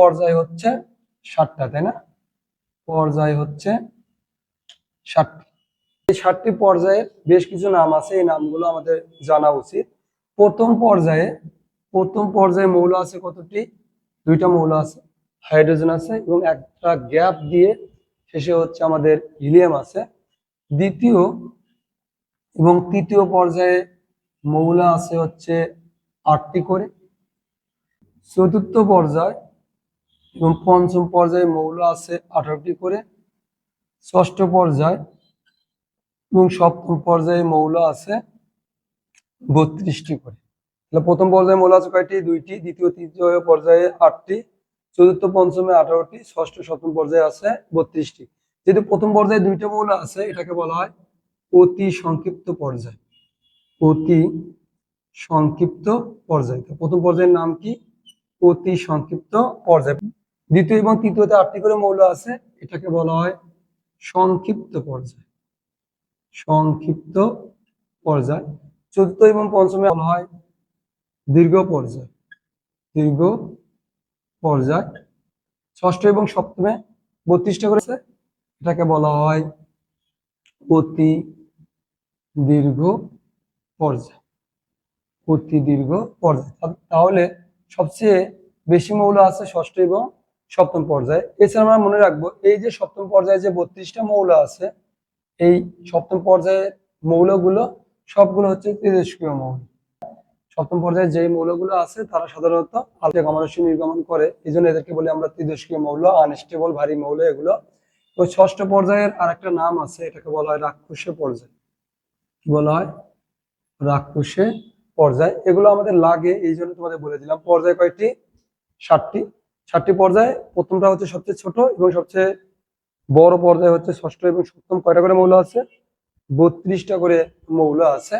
পর্যায় হচ্ছে ষাটটা, তাই না? পর্যায় হচ্ছে ষাটটি। এই ষাটটি পর্যায়ে বেশ কিছু নাম আছে, এই নামগুলো আমাদের জানা উচিত। প্রথম পর্যায়ে প্রথম পর্যায়ে মৌল আছে কতটি? দুইটা মৌল আছে, হাইড্রোজেন আছে এবং একটা গ্যাপ দিয়ে শেষে হচ্ছে আমাদের হিলিয়াম আছে। দ্বিতীয় এবং তৃতীয় পর্যায়ে মৌলা আছে হচ্ছে আটটি করে। চতুর্থ পর্যায় এবং পঞ্চম পর্যায়ে মৌল আছে আঠারোটি করে, ষষ্ঠ পর্যায় এবং সপ্তম পর্যায়ে মৌল আছে বত্রিশটি করে। তাহলে প্রথম পর্যায়ে মৌল আছে কয়টি? দুইটি, দ্বিতীয়, তৃতীয় পর্যায়ে আটটি, চতুর্থ, পঞ্চমে আঠারোটি, ষষ্ঠ, সপ্তম পর্যায়ে আছে বত্রিশটি। যেহেতু প্রথম পর্যায়ে দুইটা মৌল আছে, এটাকে বলা হয় অতি সংক্ষিপ্ত পর্যায়। অতি সংক্ষিপ্ত পর্যায়। প্রথম পর্যায়ের নাম কি? অতি সংক্ষিপ্ত পর্যায়। দ্বিতীয় এবং তৃতীয়তে আটটি করে মৌল আছে, এটাকে বলা হয় সংক্ষিপ্ত পর্যায়। সংক্ষিপ্ত পর্যায়। চতুর্থ এবং পঞ্চমে বলা হয় দীর্ঘ পর্যায়। দীর্ঘ পর্যায়। ষষ্ঠ এবং সপ্তমে বত্রিশটা করেছে এটাকে বলা হয় অতি দীর্ঘ পর্যায়। অতি দীর্ঘ পর্যায়। তাহলে সবচেয়ে বেশি মৌল আছে ষষ্ঠ এবং সপ্তম পর্যায়ে। এছাড়া আমরা মনে রাখব, এই যে সপ্তম পর্যায়ে যে বত্রিশটা মৌল আছে, এই সপ্তম পর্যায়ের মৌলগুলো সবগুলো হচ্ছে তেজস্ক্রিয় মৌল। সপ্তম পর্যায়ে যে মৌলগুলো আছে, তারা সাধারণত আলতে গমনশী নির্গমন করে। এই জন্য এদেরকে বলি আমরা তেজস্ক্রিয় মৌল আনস্টেবল ভারী মৌল এগুলো। তো ষষ্ঠ পর্যায়ের আরেকটা নাম আছে, এটাকে বলা হয় রাক্ষসে পর্যায়। কি বলা হয়? রাক্ষসে পর্যায়। এগুলো আমাদের লাগে, এই জন্য তোমাদের বলে দিলাম। পর্যায় কয়েকটি ষাটটি ষাটটি পর্যায়ে। প্রথমটা হচ্ছে সবচেয়ে ছোট এবং সবচেয়ে বড় পর্যায়ে হচ্ছে ষষ্ঠ এবং সপ্তম কয়টা করে মৌল আছে? বত্রিশটা করে মৌল আছে।